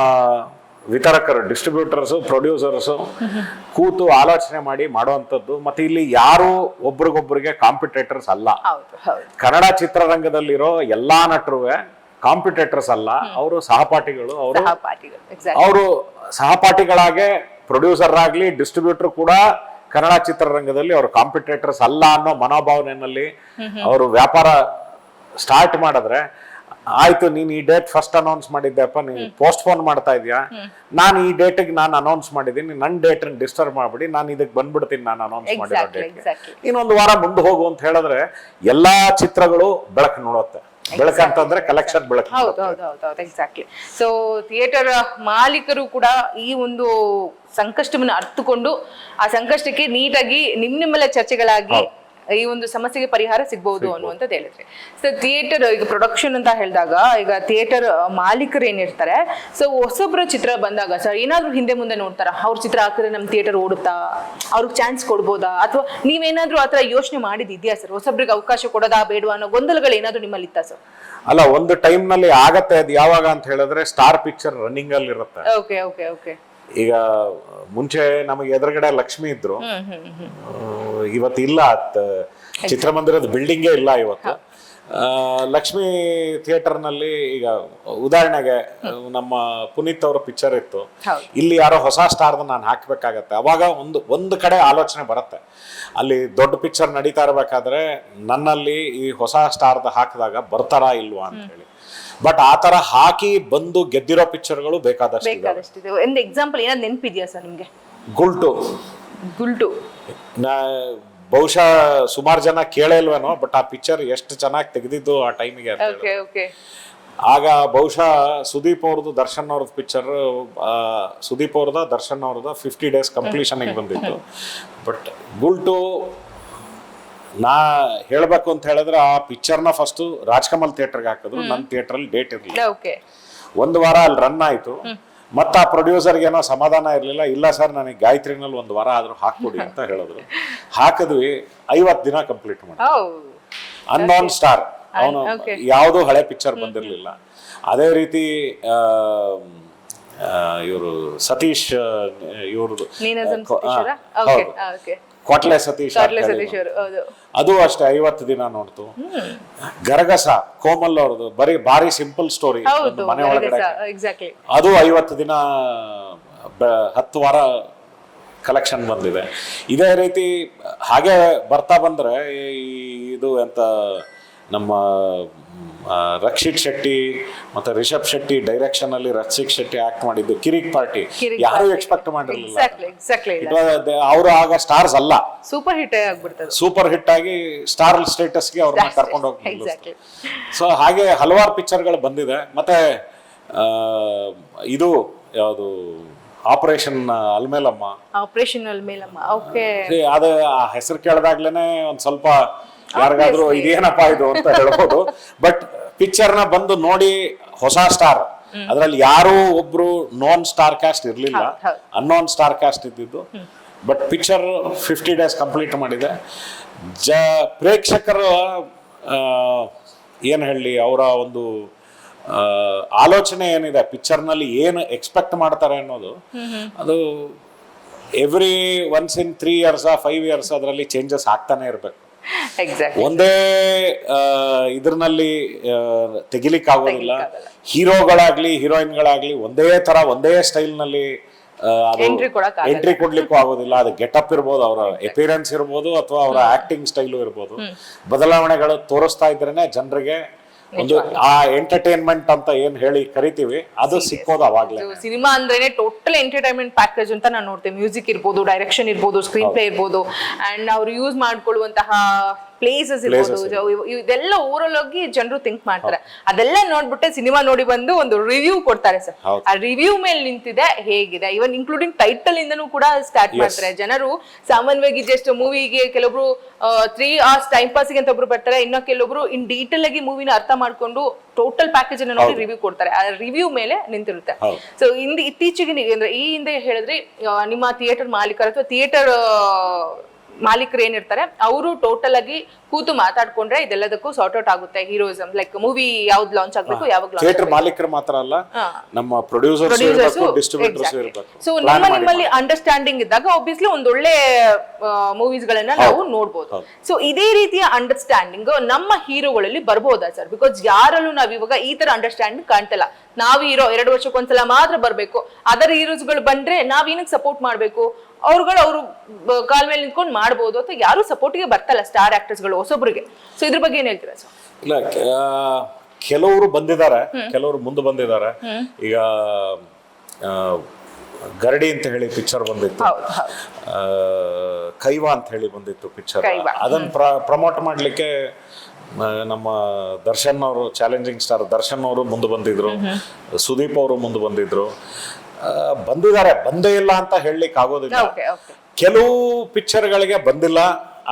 ವಿತರಕರು ಡಿಸ್ಟ್ರಿಬ್ಯೂಟರ್ಸು ಪ್ರೊಡ್ಯೂಸರ್ಸು ಕೂತು ಆಲೋಚನೆ ಮಾಡಿ ಮಾಡುವಂಥದ್ದು. ಮತ್ತು ಇಲ್ಲಿ ಯಾರು ಒಬ್ರಿಗೊಬ್ರಿಗೆ ಕಾಂಪಿಟೇಟರ್ಸ್ ಅಲ್ಲ. ಕನ್ನಡ ಚಿತ್ರರಂಗದಲ್ಲಿರೋ ಎಲ್ಲ ನಟರು ಕಾಂಪಿಟೇಟರ್ಸ್ ಅಲ್ಲ ಅವರು ಸಹಪಾಠಿಗಳು ಅವರು ಸಹಪಾಠಿಗಳು ಎಕ್ಸಾಕ್ಟ್ ಅವರು ಸಹಪಾಠಿಗಳಾಗೆ ಪ್ರೊಡ್ಯೂಸರ್ ಆಗಲಿ ಡಿಸ್ಟ್ರಿಬ್ಯೂಟರ್ ಕೂಡ ಕನ್ನಡ ಚಿತ್ರರಂಗದಲ್ಲಿ ಅವರು ಕಾಂಪಿಟೇಟರ್ಸ್ ಅಲ್ಲ ಅನ್ನೋ ಮನೋಭಾವನೆಯಲ್ಲಿ ಅವರು ವ್ಯಾಪಾರ ಸ್ಟಾರ್ಟ್ ಮಾಡಿದ್ರೆ ಆಯ್ತು ನೀನ್ ಈ ಡೇಟ್ ಫಸ್ಟ್ ಅನೌನ್ಸ್ ಮಾಡಿದ್ದೆಪ್ಪ ನೀನು ಪೋಸ್ಟ್ಪೋನ್ ಮಾಡ್ತಾ ಇದೀಯಾ? ನಾನು ಈ ಡೇಟಿಗೆ ನಾನು ಅನೌನ್ಸ್ ಮಾಡಿದ್ದೀನಿ ನನ್ನ ಡೇಟ್ ಡಿಸ್ಟರ್ಬ್ ಮಾಡ್ಬಿಡಿ ನಾನು ಇದಕ್ಕೆ ಬಂದ್ಬಿಡ್ತೀನಿ ನಾನು ಅನೌನ್ಸ್ ಮಾಡಿರೋ ಡೇಟ್ ಇನ್ನೊಂದು ವಾರ ಮುಂದೆ ಹೋಗು ಅಂತ ಹೇಳಿದ್ರೆ ಎಲ್ಲಾ ಚಿತ್ರಗಳು ಬೆಳಕು ನೋಡುತ್ತೆ. ಬೆಳಕು ಅಂತಂದ್ರೆ ಕಲೆಕ್ಷನ್ ಬೆಳಕು ಹೌದು ಹೌದು ಹೌದು ಹೌದು ಎಕ್ಸಾಕ್ಟ್ಲಿ ಸೊ ಥಿಯೇಟರ್ ಮಾಲೀಕರು ಕೂಡ ಈ ಒಂದು ಸಂಕಷ್ಟವನ್ನು ಅರ್ಥಕೊಂಡು ಆ ಸಂಕಷ್ಟಕ್ಕೆ ನೀಟಾಗಿ ನಿಮ್ ನಿಮ್ಮೆಲ್ಲ ಚರ್ಚೆಗಳಾಗಿ ಈ ಒಂದು ಸಮಸ್ಯೆಗೆ ಪರಿಹಾರ ಸಿಗ್ಬಹುದು ಅನ್ನುವಂಥದ್ದು ಹೇಳಿದ್ರೆ. ಸೊ ಥಿಯೇಟರ್ ಈಗ ಪ್ರೊಡಕ್ಷನ್ ಅಂತ ಹೇಳಿದಾಗ ಈಗ ಥಿಯೇಟರ್ ಮಾಲೀಕರು ಏನಿರ್ತಾರೆ ಸೊ ಹೊಸೊಬ್ಬರ ಚಿತ್ರ ಬಂದಾಗ ಸರ್ ಏನಾದ್ರೂ ಹಿಂದೆ ಮುಂದೆ ನೋಡ್ತಾರ? ಅವ್ರ ಚಿತ್ರ ಹಾಕಿದ್ರೆ ನಮ್ಮ ಥಿಯೇಟರ್ ಓಡುತ್ತಾ? ಅವ್ರಿಗೆ ಚಾನ್ಸ್ ಕೊಡ್ಬೋದಾ? ಅಥವಾ ನೀವೇನಾದ್ರೂ ಆತರ ಯೋಚನೆ ಮಾಡಿದ್ಯಾ ಸರ್ ಹೊಸೊಬ್ರಿಗೆ ಅವಕಾಶ ಕೊಡೋದಾ ಬೇಡವಾ ಅನ್ನೋ ಗೊಂದಲಗಳು ಏನಾದ್ರೂ ನಿಮ್ಮಲ್ಲಿ ಇತ್ತಾ ಸರ್ ಅಲ್ಲ ಒಂದು ಟೈಮ್ನಲ್ಲಿ ಆಗತ್ತೆ ಅದು ಯಾವಾಗ ಅಂತ ಹೇಳಿದ್ರೆ ಸ್ಟಾರ್ ಪಿಕ್ಚರ್ ರನ್ನಿಂಗ್ ಅಲ್ಲಿ ಇರುತ್ತೆ ಓಕೆ ಓಕೆ ಓಕೆ ಈಗ ಮುಂಚೆ ನಮಗೆ ಎದುರುಗಡೆ ಲಕ್ಷ್ಮಿ ಇದ್ರು. ಇವತ್ತು ಇಲ್ಲ ಚಿತ್ರಮಂದಿರದ ಬಿಲ್ಡಿಂಗೇ ಇಲ್ಲ ಇವತ್ತು. ಲಕ್ಷ್ಮಿ ಥಿಯೇಟರ್ನಲ್ಲಿ ಈಗ ಉದಾಹರಣೆಗೆ ನಮ್ಮ ಪುನೀತ್ ಅವರ ಪಿಕ್ಚರ್ ಇತ್ತು. ಇಲ್ಲಿ ಯಾರೋ ಹೊಸ ಸ್ಟಾರ್ದ ನಾನು ಹಾಕಬೇಕಾಗತ್ತೆ. ಅವಾಗ ಒಂದು ಒಂದು ಕಡೆ ಆಲೋಚನೆ ಬರುತ್ತೆ. ಅಲ್ಲಿ ದೊಡ್ಡ ಪಿಕ್ಚರ್ ನಡೀತಾ ಇರಬೇಕಾದ್ರೆ ನನ್ನಲ್ಲಿ ಈ ಹೊಸ ಸ್ಟಾರ್ದ ಹಾಕಿದಾಗ ಬರ್ತಾರಾ ಇಲ್ವಾ ಅಂತ ಹೇಳಿ. ಬಟ್ ಆ ತರ ಹಾಕಿ ಬಂದು ಗೆದ್ದಿರೋ ಪಿಕ್ಚರ್ಗಳು ಬೇಕಾದಷ್ಟು ಇದಾವೆ. ಬೇಕಾದಷ್ಟಿದೆ ಒಂದು ಎಕ್ಸಾಂಪಲ್ ಏನಾದ್ರು ನೆನಪಿದೆಯಾ ಸರ್ ನಿಮಗೆ? ಗುಲ್ಟು. ಗುಲ್ಟು. ನಾ ಬಹುಶಃ ಸುಮಾರು ಜನ ಕೇಳಲ್ವೇನೋ ಬಟ್ ಆ ಪಿಕ್ಚರ್ ಎಷ್ಟು ಚೆನ್ನಾಗಿ ತೆಗೆದಿದ್ದು ಆ ಟೈಮಿಗೆ ಅಂತ ಹೇಳಿ. ಓಕೆ ಓಕೆ ಆಗ ಬಹುಶಃ ಸುದೀಪ್ ಅವ್ರದ್ದು ದರ್ಶನ್ ಅವ್ರದ್ದು ಪಿಕ್ಚರ್ ಸುದೀಪ್ ಅವ್ರದ ದರ್ಶನ್ ಅವ್ರದ ಫಿಫ್ಟಿ ಡೇಸ್ ಕಂಪ್ಲೀಷನ್ ಬಂದಿತ್ತು. ಬಟ್ ಗುಲ್ಟು ನಾ ಹೇಳಬೇಕು ಅಂತ ಹೇಳಿದ್ರೆ ಆ ಪಿಕ್ಚರ್ನ ಫಸ್ಟು ರಾಜ್ಕಮಲ್ ಥಿಯೇಟರ್ಗೆ ಹಾಕಿದ್ರು. ನನ್ನ ಥಿಯೇಟ್ರಲ್ಲಿ ಡೇಟ್ ಇರಲಿಲ್ಲ. ಓಕೆ. ಒಂದು ವಾರ ಅಲ್ಲಿ ರನ್ ಆಯಿತು. ಮತ್ತ ಆ ಪ್ರೊಡ್ಯೂಸರ್ಗೆ ಏನೋ ಸಮಾಧಾನ ಇರಲಿಲ್ಲ. ಇಲ್ಲ ಸರ್ ನನಗೆ ಗಾಯತ್ರಿನಲ್ಲಿ ಒಂದು ವಾರ ಆದರೂ ಹಾಕ್ಕೊಡಿ ಅಂತ ಹೇಳಿದ್ರು. ಹಾಕಿದ್ವಿ. ಐವತ್ತು ದಿನ ಕಂಪ್ಲೀಟ್ ಮಾಡಿ ಅನ್ನೋನ್ ಸ್ಟಾರ್ ಅವನು ಯಾವುದೋ ಹಳೆ ಪಿಕ್ಚರ್ ಬಂದಿರಲಿಲ್ಲ. ಅದೇ ರೀತಿ ಇವರು ಸತೀಶ್ ಇವ್ರದ್ದು. ಹೌದು. ಕೊಟ್ಲೆ ಸತೀಶ್ ಅದು ಅಷ್ಟೇ ಐವತ್ತು ದಿನ ನೋಡ್ತು. ಗರಗಸ ಕೋಮಲ್ ಅವ್ರದ್ದು ಬರೀ ಭಾರಿ ಸಿಂಪಲ್ ಸ್ಟೋರಿ. ಮನೆ ಒಳಗಡೆ. ಎಕ್ಸಾಕ್ಟ್ಲಿ ಅದು ಐವತ್ತು ದಿನ ಹತ್ತು ವಾರ ಕಲೆಕ್ಷನ್ ಬಂದಿದೆ. ಇದೇ ರೀತಿ ಹಾಗೆ ಬರ್ತಾ ಬಂದ್ರೆ ಈ- ಇದು ಎಂತ ನಮ್ಮ ರಕ್ಷಿತ್ ಶೆಟ್ಟಿ ಮತ್ತೆ ರಿಷಬ್ ಶೆಟ್ಟಿ ಡೈರೆಕ್ಷನ್ ಅಲ್ಲಿ ರಕ್ಷಿತ್ ಶೆಟ್ಟಿ ಆಕ್ಟ್ ಮಾಡಿದ್ದು ಕಿರಿಕ್ ಪಾರ್ಟಿ. ಯಾರು ಎಕ್ಸ್ಪೆಕ್ಟ್ ಮಾಡಿರಲಿಲ್ಲ. ಅವರು ಆಗ ಸ್ಟಾರ್ಸ್ ಅಲ್ಲ. ಸೂಪರ್ ಹಿಟ್ ಆಗ್ಬಿಡ್ತಾರೆ ಸೂಪರ್ ಹಿಟ್ ಆಗಿ ಸ್ಟಾರ್ ಸ್ಟೇಟಸ್ಗೆ ಅವ್ರನ್ನ ಕರ್ಕೊಂಡು ಹೋಗಿ ಎಕ್ಸಾಕ್ಟ್ಲಿ ಸೊ ಹಾಗೆ ಹಲವಾರು ಪಿಕ್ಚರ್ಗಳು ಬಂದಿದೆ. ಮತ್ತೆ ಇದು ಯಾವುದು operation Alamelamma operation Alamelamma okay ಅದು ಆ ಹೆಸರು ಕೇಳಿದಾಗ್ಲೇನೆ ಒಂದ್ ಸ್ವಲ್ಪ ಯಾರಿಗಾದ್ರೂ ಇದೇನಪ್ಪ ಇದು ಅಂತ ಹೇಳ್ಬೋದು. ಬಟ್ ಪಿಕ್ಚರ್ನ ಬಂದು ನೋಡಿ ಹೊಸ ಸ್ಟಾರ್ ಅದ್ರಲ್ಲಿ ಯಾರು ಒಬ್ರು ನೋನ್ ಸ್ಟಾರ್ ಕಾಸ್ಟ್ ಇರ್ಲಿಲ್ಲ. ಅನ್ನೋನ್ ಸ್ಟಾರ್ ಕಾಸ್ಟ್ ಇದ್ದಿದ್ದು. But picture fifty days complete ಮಾಡಿದೆ. ಜ ಪ್ರೇಕ್ಷಕರು ಏನು ಹೇಳಿ ಅವರ ಒಂದು ಆಲೋಚನೆ ಏನಿದೆ? ಪಿಕ್ಚರ್ನಲ್ಲಿ ಏನು ಎಕ್ಸ್ಪೆಕ್ಟ್ ಮಾಡ್ತಾರೆ ಅನ್ನೋದು. ಅದು every once in three years five years ಅದರಲ್ಲಿ ಚೇಂಜಸ್ ಆಗ್ತಾನೆ ಇರಬೇಕು. ಒಂದೇ ಇದ್ರಲ್ಲಿ ತೆಗಿಲಿಕ್ಕೆ ಆಗೋದಿಲ್ಲ ಹೀರೋಗಳಾಗ್ಲಿ ಹೀರೋಯಿನ್ಗಳಾಗ್ಲಿ ಒಂದೇ ತರ ಒಂದೇ ಸ್ಟೈಲ್ನಲ್ಲಿ ಆ, ಅದು Entry ಕೊಡಕ್ ಆಗಲ್ಲ. ಎಂಟ್ರಿ ಕೊಡ್ಲಿಕ್ಕೂ ಆಗೋದಿಲ್ಲ. ಅದು ಗೆಟಪ್ ಇರ್ಬೋದು ಅವರ ಎಪಿರೆನ್ಸ್ ಇರ್ಬೋದು ಅಥವಾ ಅವರ ಆಕ್ಟಿಂಗ್ ಸ್ಟೈಲು ಇರ್ಬೋದು. ಬದಲಾವಣೆಗಳು ತೋರಿಸ್ತಾ ಇದ್ರೇನೆ ಜನರಿಗೆ ಒಂದು ಆ ಎಂಟರ್ಟೈನ್ಮೆಂಟ್ ಅಂತ ಏನ್ ಹೇಳಿ ಕರಿತೀವಿ ಅದು ಸಿಕ್ಕೋದು ಅವಾಗ್ಲೇ. ಸಿನಿಮಾ ಅಂದ್ರೇನೆ ಟೋಟಲ್ ಎಂಟರ್ಟೈನ್ಮೆಂಟ್ ಪ್ಯಾಕೇಜ್ ಅಂತ ನಾನು ನೋಡ್ತೇವೆ ಮ್ಯೂಸಿಕ್ ಇರ್ಬೋದು ಡೈರೆಕ್ಷನ್ ಇರ್ಬೋದು ಸ್ಕ್ರೀನ್ ಪ್ಲೇ ಇರ್ಬೋದು ಅಂಡ್ ಅವ್ರು ಯೂಸ್ ಮಾಡ್ಕೊಳ್ಳುವಂತಹ ಪ್ಲೇಸಸ್ ಇರ್ಬೋದು ಇದೆಲ್ಲ ಊರಲ್ಲಿ ಹೋಗಿ ಜನರು ಥಿಂಕ್ ಮಾಡ್ತಾರೆ. ಅದೆಲ್ಲ ನೋಡ್ಬಿಟ್ಟೆ ಸಿನಿಮಾ ನೋಡಿ ಬಂದು ಒಂದು ರಿವ್ಯೂ ಕೊಡ್ತಾರೆ ಸರ್. ಆ ರಿವ್ಯೂ ಮೇಲೆ ನಿಂತಿದೆ ಹೇಗಿದೆ? ಇವನ್ ಇನ್ಕ್ಲೂಡಿಂಗ್ ಟೈಟಲ್ ಇಂದನು ಕೂಡ ಸ್ಟಾರ್ಟ್ ಮಾಡ್ತಾರೆ. ಜನರು ಸಾಮಾನ್ಯವಾಗಿ ಜಸ್ಟ್ ಮೂವಿಗೆ ಕೆಲವೊಬ್ರು ತ್ರೀ ಅವರ್ಸ್ ಟೈಮ್ ಪಾಸ್ಗೆ ಅಂತ ಒಬ್ರು ಬರ್ತಾರೆ. ಇನ್ನ ಕೆಲವೊಬ್ರು ಇನ್ ಡೀಟೇಲ್ ಆಗಿ ಮೂವಿನ ಅರ್ಥ ಮಾಡ್ಕೊಂಡು ಟೋಟಲ್ ಪ್ಯಾಕೇಜ್ ಅನ್ನ ನೋಡಿ ರಿವ್ಯೂ ಕೊಡ್ತಾರೆ. ಆ ರಿವ್ಯೂ ಮೇಲೆ ನಿಂತಿರುತ್ತೆ. ಸೊ ಇಂದ ಇತ್ತೀಚೆಗೆ ನೀವು ಅಂದ್ರೆ ಈ ಹಿಂದೆ ಹೇಳಿದ್ರೆ ನಿಮ್ಮ ಥಿಯೇಟರ್ ಮಾಲೀಕರು ಅಥವಾ ಥಿಯೇಟರ್ ಮಾಲೀಕರು ಏನಿರ್ತಾರೆ ಅವರು ಟೋಟಲ್ ಆಗಿ ಕೂತು ಮಾತಾಡ್ಕೊಂಡ್ರೆ ಇದೆಲ್ಲದಕ್ಕೂ ಸಾರ್ಟ್ ಔಟ್ ಆಗುತ್ತೆ ಹೀರೋಯಿಸಮ್ ಲೈಕ್ ಮೂವಿ ಯಾವ್ದು ಲಾಂಚ್ ಆಗ್ಬೇಕು ಯಾವಾಗ ಥಿಯೇಟರ್ ಮಾಲೀಕರು ಮಾತ್ರ ಅಲ್ಲ ನಮ್ಮ ಪ್ರೊಡ್ಯೂಸರ್ಸ್ ಡಿಸ್ಟ್ರಿಬ್ಯೂಟರ್ಸ್ ಇರಬೇಕು ಸೊ ನಿಮ್ಮ ನಿಮ್ಮಲ್ಲಿ ಅಂಡರ್ಸ್ಟ್ಯಾಂಡಿಂಗ್ ಇದ್ದಾಗ ಆಬ್ವಿಯಸ್ಲಿ ಒಂದ್ ಒಳ್ಳೆ ಮೂವೀಸ್ ಗಳನ್ನ ನಾವು ನೋಡ್ಬೋದು. ಸೊ ಇದೇ ರೀತಿಯ ಅಂಡರ್ಸ್ಟ್ಯಾಂಡಿಂಗ್ ನಮ್ಮ ಹೀರೋಗಳಲ್ಲಿ ಬರ್ಬೋದಾ ಸರ್ ಬಿಕಾಸ್ ಯಾರಲ್ಲೂ ನಾವ್ ಇವಾಗ ಈ ತರ ಅಂಡರ್ಸ್ಟ್ಯಾಂಡಿಂಗ್ ಕಾಣ್ತಿಲ್ಲ. ನಾವ್ ಹೀರೋ ಎರಡು ವರ್ಷಕ್ಕೊಂದ್ಸಲ ಮಾತ್ರ ಬರ್ಬೇಕು. ಅದರ್ಗಳು ಬಂದ್ರೆ ನಾವ್ ಏನಕ್ಕೆ ಸಪೋರ್ಟ್ ಮಾಡ್ಬೇಕು? ಅವ್ರುಗಳು ಅವರು ಕಾಲ್ ಮೇಲೆ ನಿಂತ್ಕೊಂಡು ಮಾಡ್ಬೋದು ಅಥವಾ ಯಾರು ಸಪೋರ್ಟ್ಗೆ ಬರ್ತಲ್ಲ ಸ್ಟಾರ್ ಆಕ್ಟರ್ಸ್ಗಳು ಹೊಸೊಬ್ರಿಗೆ. ಸೊ ಇದ್ರ ಬಗ್ಗೆ ಏನ್ ಹೇಳ್ತೀರಾ ಸರ್ ಇಲ್ಲ ಕೆಲವರು ಬಂದಿದ್ದಾರೆ ಕೆಲವರು ಮುಂದೆ ಬಂದಿದ್ದಾರೆ. ಈಗ ಗರಡಿ ಅಂತ ಹೇಳಿ ಪಿಕ್ಚರ್ ಬಂದಿತ್ತು. ಕೈವಾ ಅಂತ ಹೇಳಿ ಬಂದಿತ್ತು ಪಿಕ್ಚರ್ ಅದನ್ನ ಪ್ರಮೋಟ್ ಮಾಡ್ಲಿಕ್ಕೆ ನಮ್ಮ ದರ್ಶನ್ ಅವರು ಚಾಲೆಂಜಿಂಗ್ ಸ್ಟಾರ್ ದರ್ಶನ್ ಅವರು ಮುಂದೆ ಬಂದಿದ್ರು. ಸುದೀಪ್ ಅವರು ಮುಂದೆ ಬಂದಿದ್ರು. ಬಂದಿದ್ದಾರೆ. ಬಂದೇ ಇಲ್ಲ ಅಂತ ಹೇಳಲಿಕ್ಕೆ ಆಗೋದಿಲ್ಲ. ಕೆಲವು ಪಿಕ್ಚರ್ಗಳಿಗೆ ಬಂದಿಲ್ಲ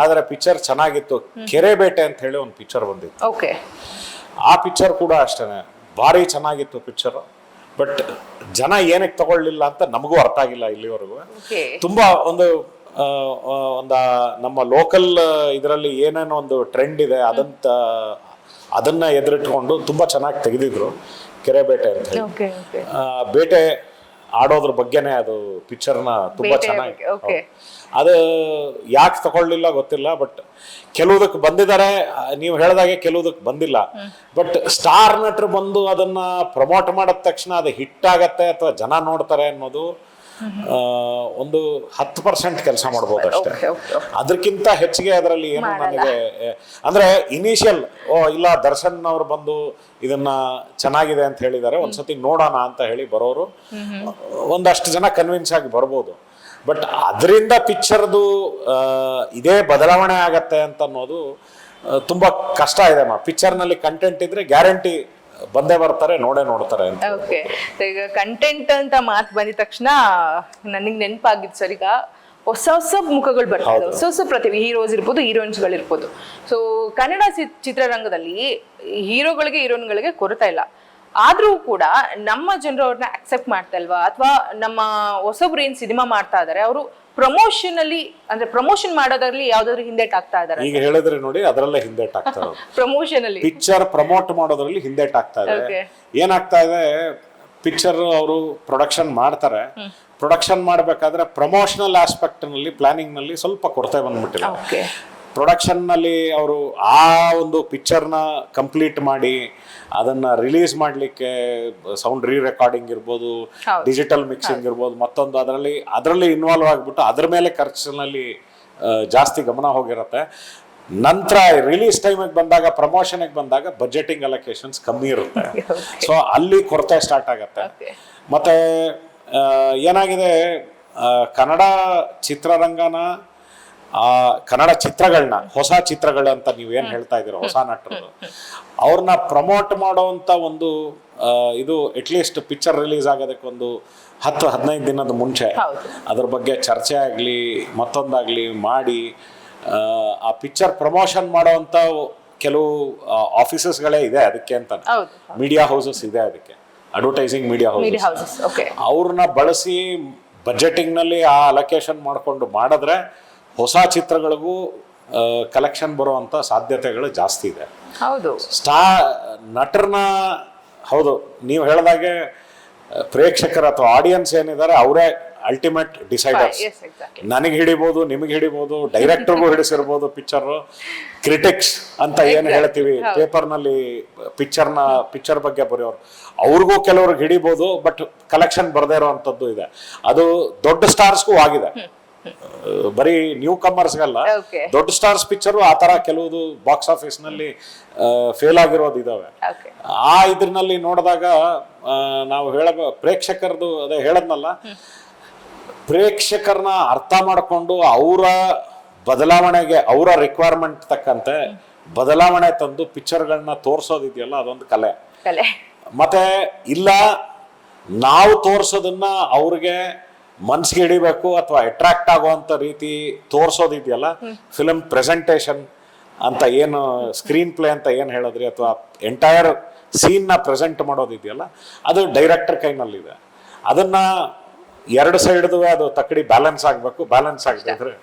ಆದರೆ ಪಿಕ್ಚರ್ ಚೆನ್ನಾಗಿತ್ತು. ಕೆರೆ ಬೇಟೆ ಅಂತ ಹೇಳಿ ಒಂದು ಪಿಕ್ಚರ್ ಬಂದಿತ್ತು. ಓಕೆ ಆ ಪಿಕ್ಚರ್ ಕೂಡ ಅಷ್ಟೇನೆ. ಭಾರಿ ಚೆನ್ನಾಗಿತ್ತು ಪಿಕ್ಚರ್. ಬಟ್ ಜನ ಏನಕ್ಕೆ ತಗೊಳ್ಳಿಲ್ಲ ಅಂತ ನಮಗೂ ಅರ್ಥ ಆಗಿಲ್ಲ ಇಲ್ಲಿವರೆಗೂ. ತುಂಬಾ ಒಂದು ಒಂದು ನಮ್ಮ ಲೋಕಲ್ ಇದರಲ್ಲಿ ಏನೇನೋ ಒಂದು ಟ್ರೆಂಡ್ ಇದೆ ಅದಂತ ಅದನ್ನ ಎದುರಿಟ್ಕೊಂಡು ತುಂಬಾ ಚೆನ್ನಾಗಿ ತೆಗೆದಿದ್ರು. ಕೆರೆ ಬೇಟೆ ಅಂತ ಹೇಳಿ. ಬೇಟೆ ಆಡೋದ್ರ ಬಗ್ಗೆನೇ ಅದು ಪಿಕ್ಚರ್ನ ತುಂಬಾ ಚೆನ್ನಾಗಿ. ಅದು ಯಾಕೆ ತಗೊಳ್ಳಿಲ್ಲ ಗೊತ್ತಿಲ್ಲ ಬಟ್ ಕೆಲವುದಕ್ಕೆ ಬಂದಿದ್ದಾರೆ ನೀವು ಹೇಳ್ದಾಗೆ ಕೆಲವುದಕ್ಕೆ ಬಂದಿಲ್ಲ. ಬಟ್ ಸ್ಟಾರ್ ನಟರು ಬಂದು ಅದನ್ನ ಪ್ರಮೋಟ್ ಮಾಡಿದ ತಕ್ಷಣ ಅದು ಹಿಟ್ ಆಗತ್ತೆ ಅಥವಾ ಜನ ನೋಡ್ತಾರೆ ಅನ್ನೋದು ಒಂದು ಹತ್ತು ಪರ್ಸೆಂಟ್ ಕೆಲಸ ಮಾಡ್ಬೋದು ಅಷ್ಟೇ. ಅದಕ್ಕಿಂತ ಹೆಚ್ಚಿಗೆ ಅದರಲ್ಲಿ ಏನು ನನಗೆ ಅಂದ್ರೆ ಇನಿಷಿಯಲ್ ಓ ಇಲ್ಲ ದರ್ಶನ್ ಅವರು ಬಂದು ಇದನ್ನ ಚೆನ್ನಾಗಿದೆ ಅಂತ ಹೇಳಿದ್ದಾರೆ. ಒಂದ್ಸತಿ ನೋಡೋಣ ಅಂತ ಹೇಳಿ ಬರೋರು. ಒಂದಷ್ಟು ಜನ ಕನ್ವಿನ್ಸ್ ಆಗಿ ಬರ್ಬೋದು. ಬಟ್ ಅದರಿಂದ ಪಿಕ್ಚರ್ದು ಇದೇ ಬದಲಾವಣೆ ಆಗತ್ತೆ ಅಂತ ಅನ್ನೋದು ತುಂಬಾ ಕಷ್ಟ ಇದೆ. ಮಾ ಪಿಕ್ಚರ್ನಲ್ಲಿ ಕಂಟೆಂಟ್ ಇದ್ರೆ ಗ್ಯಾರಂಟಿ ಬಂದೇ ಬರ್ತಾರೆ ನೋಡೇ ನೋಡ್ತಾರೆ ಅಂತ. ಓಕೆ ಈಗ ಕಂಟೆಂಟ್ ಅಂತ ಮಾತು ಬಂದಿದ ತಕ್ಷಣ ನನಗೆ ನೆನಪಾಗಿದ್ದು ಸರ್ ಈಗ ಹೊಸ ಹೊಸ ಮುಖಗಳು ಬರ್ತದೆ. ಹೊಸ ಹೊಸ ಪ್ರತಿಭೆ ಹೀರೋಸ್ ಇರ್ಬೋದು ಹೀರೋಯಿನ್ಸ್ಗಳು ಇರ್ಬೋದು. ಸೊ ಕನ್ನಡ ಚಿತ್ರರಂಗದಲ್ಲಿ ಹೀರೋಗಳಿಗೆ ಹೀರೋಯಿನ್ಗಳಿಗೆ ಕೊರತೆ ಇಲ್ಲ. ಆದ್ರೂ ಕೂಡ ನಮ್ಮ ಜನರು ಅವ್ರನ್ನ ಅಕ್ಸೆಪ್ಟ್ ಮಾಡ್ತಾ ಇಲ್ವಾ? ಅಥವಾ ನಮ್ಮ ಹೊಸಬ್ರು ಏನ್ ಸಿನಿಮಾ ಮಾಡ್ತಾ ಇದ್ದಾರೆ ಅವರು ಪ್ರಮೋಷನ್ ಅಲ್ಲಿ ಅಂದ್ರೆ ಪ್ರಮೋಷನ್ ಮಾಡೋದ್ರಲ್ಲಿ ಯಾವ್ದಾದ್ರು ಹಿಂದೆಟ್ ಆಗ್ತಾ ಇದಾರೆ ಈಗ ಹೇಳಿದ್ರೆ ನೋಡಿ ಅದರಲ್ಲೇ ಹಿಂದೆಟ್ ಆಗ್ತಾ ಇರೋದು. ಪ್ರಮೋಷನ್ ಅಲ್ಲಿ. ಪಿಕ್ಚರ್ ಪ್ರಮೋಟ್ ಮಾಡೋದ್ರಲ್ಲಿ ಹಿಂದೆಟ್ ಆಗ್ತಾ ಇದೆ. ಏನಾಗ್ತಾ ಇದೆ? ಪಿಕ್ಚರ್ ಅವರು ಪ್ರೊಡಕ್ಷನ್ ಮಾಡ್ತಾರೆ. ಪ್ರೊಡಕ್ಷನ್ ಮಾಡಬೇಕಾದ್ರೆ ಪ್ರಮೋಷನಲ್ ಆಸ್ಪೆಕ್ಟ್ನಲ್ಲಿ ಪ್ಲಾನಿಂಗ್ನಲ್ಲಿ ಸ್ವಲ್ಪ ಕೊರತೆ ಬಂದ್ಬಿಟ್ಟಿಲ್ಲ ಪ್ರೊಡಕ್ಷನ್ನಲ್ಲಿ ಅವರು ಆ ಒಂದು ಪಿಕ್ಚರ್ನ ಕಂಪ್ಲೀಟ್ ಮಾಡಿ ಅದನ್ನ ರಿಲೀಸ್ ಮಾಡಲಿಕ್ಕೆ ಸೌಂಡ್ ರೀ ರೆಕಾರ್ಡಿಂಗ್ ಇರ್ಬೋದು ಡಿಜಿಟಲ್ ಮಿಕ್ಸಿಂಗ್ ಇರ್ಬೋದು ಮತ್ತೊಂದು ಅದರಲ್ಲಿ ಅದರಲ್ಲಿ ಇನ್ವಾಲ್ವ್ ಆಗಿಬಿಟ್ಟು ಅದ್ರ ಮೇಲೆ ಖರ್ಚಿನಲ್ಲಿ ಜಾಸ್ತಿ ಗಮನ ಹೋಗಿರುತ್ತೆ. ನಂತರ ರಿಲೀಸ್ ಟೈಮಿಗೆ ಬಂದಾಗ ಪ್ರಮೋಷನ್ಗೆ ಬಂದಾಗ ಬಜೆಟಿಂಗ್ ಅಲೋಕೇಶನ್ಸ್ ಕಮ್ಮಿ ಇರುತ್ತೆ. ಸೊ ಅಲ್ಲಿ ಕೊರತೆ ಸ್ಟಾರ್ಟ್ ಆಗುತ್ತೆ. ಮತ್ತೆ ಏನಾಗಿದೆ ಕನ್ನಡ ಚಿತ್ರರಂಗನ ಆ, ಕನ್ನಡ ಚಿತ್ರಗಳನ್ನ ಹೊಸ ಚಿತ್ರಗಳು ಅಂತ ನೀವು ಏನ್ ಹೇಳ್ತಾ ಇದ್ದೀರೋ ಹೊಸ ನಟರು ಅವ್ರನ್ನ ಪ್ರಮೋಟ್ ಮಾಡೋವಂಥ ಒಂದು ಇದು ಅಟ್ಲೀಸ್ಟ್ ಪಿಕ್ಚರ್ ರಿಲೀಸ್ ಆಗೋದಕ್ಕೆ ಒಂದು ಹತ್ತು ಹದಿನೈದು ದಿನದ ಮುಂಚೆ. ಅದ್ರ ಬಗ್ಗೆ ಚರ್ಚೆ ಆಗಲಿ ಮತ್ತೊಂದಾಗಲಿ ಮಾಡಿ ಆ, ಪಿಕ್ಚರ್ ಪ್ರಮೋಷನ್ ಮಾಡೋವಂಥ ಕೆಲವು ಆಫೀಸಸ್ಗಳೇ ಇದೆ ಅದಕ್ಕೆ ಅಂತ ಮೀಡಿಯಾ ಹೌಸಸ್ ಇದೆ ಅದಕ್ಕೆ. ಅಡ್ವರ್ಟೈಸಿಂಗ್ ಮೀಡಿಯಾ ಹೌಸಸ್ ಅವ್ರನ್ನ ಬಳಸಿ ಬಜೆಟಿಂಗ್ನಲ್ಲಿ ಆ ಅಲೋಕೇಶನ್ ಮಾಡಿಕೊಂಡು ಮಾಡಿದ್ರೆ ಹೊಸ ಚಿತ್ರಗಳಿಗೂ ಕಲೆಕ್ಷನ್ ಬರುವಂಥ ಸಾಧ್ಯತೆಗಳು ಜಾಸ್ತಿ ಇದೆ. ಹೌದು. ಸ್ಟಾ ನಟರ್ನ ಹೌದು ನೀವು ಹೇಳಿದಾಗೆ ಪ್ರೇಕ್ಷಕರ ಅಥವಾ ಆಡಿಯನ್ಸ್ ಏನಿದ್ದಾರೆ ಅವರೇ ಅಲ್ಟಿಮೇಟ್ ಡಿಸೈಡರ್ಸ್ ನನಗೆ ಹಿಡಿಬೋದು ನಿಮಗೆ ಹಿಡಿಬೋದು ಡೈರೆಕ್ಟರ್ಗೂ ಹಿಡಿಸಿರ್ಬೋದು ಪಿಕ್ಚರ್ ಕ್ರಿಟಿಕ್ಸ್ ಅಂತ ಏನು ಹೇಳ್ತೀವಿ ಪೇಪರ್ನಲ್ಲಿ ಪಿಕ್ಚರ್ನ ಪಿಕ್ಚರ್ ಬಗ್ಗೆ ಬರೆಯೋರು. ಅವ್ರಿಗೂ ಕೆಲವ್ರಿಗೆ ಹಿಡಿಬೋದು ಬಟ್ ಕಲೆಕ್ಷನ್ ಬರದೇ ಇರೋವಂಥದ್ದು ಇದೆ. ಅದು ದೊಡ್ಡ ಸ್ಟಾರ್ಸ್ಗೂ ಆಗಿದೆ. ಬರೀ ನ್ಯೂ ಕಮರ್ಸ್ಗಲ್ಲ Okay. ದೊಡ್ಡ ಸ್ಟಾರ್ಸ್ ಪಿಕ್ಚರ್ ಆ ತರ ಕೆಲವುದು ಬಾಕ್ಸ್ ಆಫೀಸ್ನಲ್ಲಿ ಫೇಲ್ ಆಗಿರೋದು ಇದಾವೆ. ಆ ಇದ್ರಲ್ಲಿ ನೋಡಿದಾಗ ನಾವು ಹೇಳ ಪ್ರೇಕ್ಷಕರದು ಅದೇ ಹೇಳದ್ನಲ್ಲ ಪ್ರೇಕ್ಷಕರನ್ನ ಅರ್ಥ ಮಾಡಿಕೊಂಡು ಅವರ ಬದಲಾವಣೆಗೆ ಅವರ ರಿಕ್ವೈರ್ಮೆಂಟ್ ತಕ್ಕಂತೆ ಬದಲಾವಣೆ ತಂದು ಪಿಕ್ಚರ್ಗಳನ್ನ ತೋರಿಸೋದಿದೆಯಲ್ಲ ಅದೊಂದು ಕಲೆ. ಮತ್ತೆ ಇಲ್ಲ ನಾವು ತೋರಿಸೋದನ್ನ ಅವ್ರಿಗೆ ಮನ್ಸಿಗೆ ಹಿಡಿಬೇಕು ಅಥವಾ ಅಟ್ರಾಕ್ಟ್ ಆಗುವಂತ ರೀತಿ ತೋರಿಸೋದಿದೆಯಲ್ಲ ಫಿಲಮ್ ಪ್ರೆಸೆಂಟೇಷನ್ ಅಂತ ಏನು ಸ್ಕ್ರೀನ್ ಪ್ಲೇ ಅಂತ ಏನು ಹೇಳಿದ್ರಿ ಅಥವಾ ಎಂಟೈರ್ ಸೀನ್ನ ಪ್ರೆಸೆಂಟ್ ಮಾಡೋದಿದೆಯಲ್ಲ ಅದು ಡೈರೆಕ್ಟರ್ ಕೈನಲ್ಲಿದೆ. ಅದನ್ನ ಎರಡು ಸೈಡ್ದು ಅದು ತಕ್ಕಡಿ ಬ್ಯಾಲೆನ್ಸ್ ಆಗಬೇಕು ಬ್ಯಾಲೆನ್ಸ್ ಆಗದಿದ್ರೆ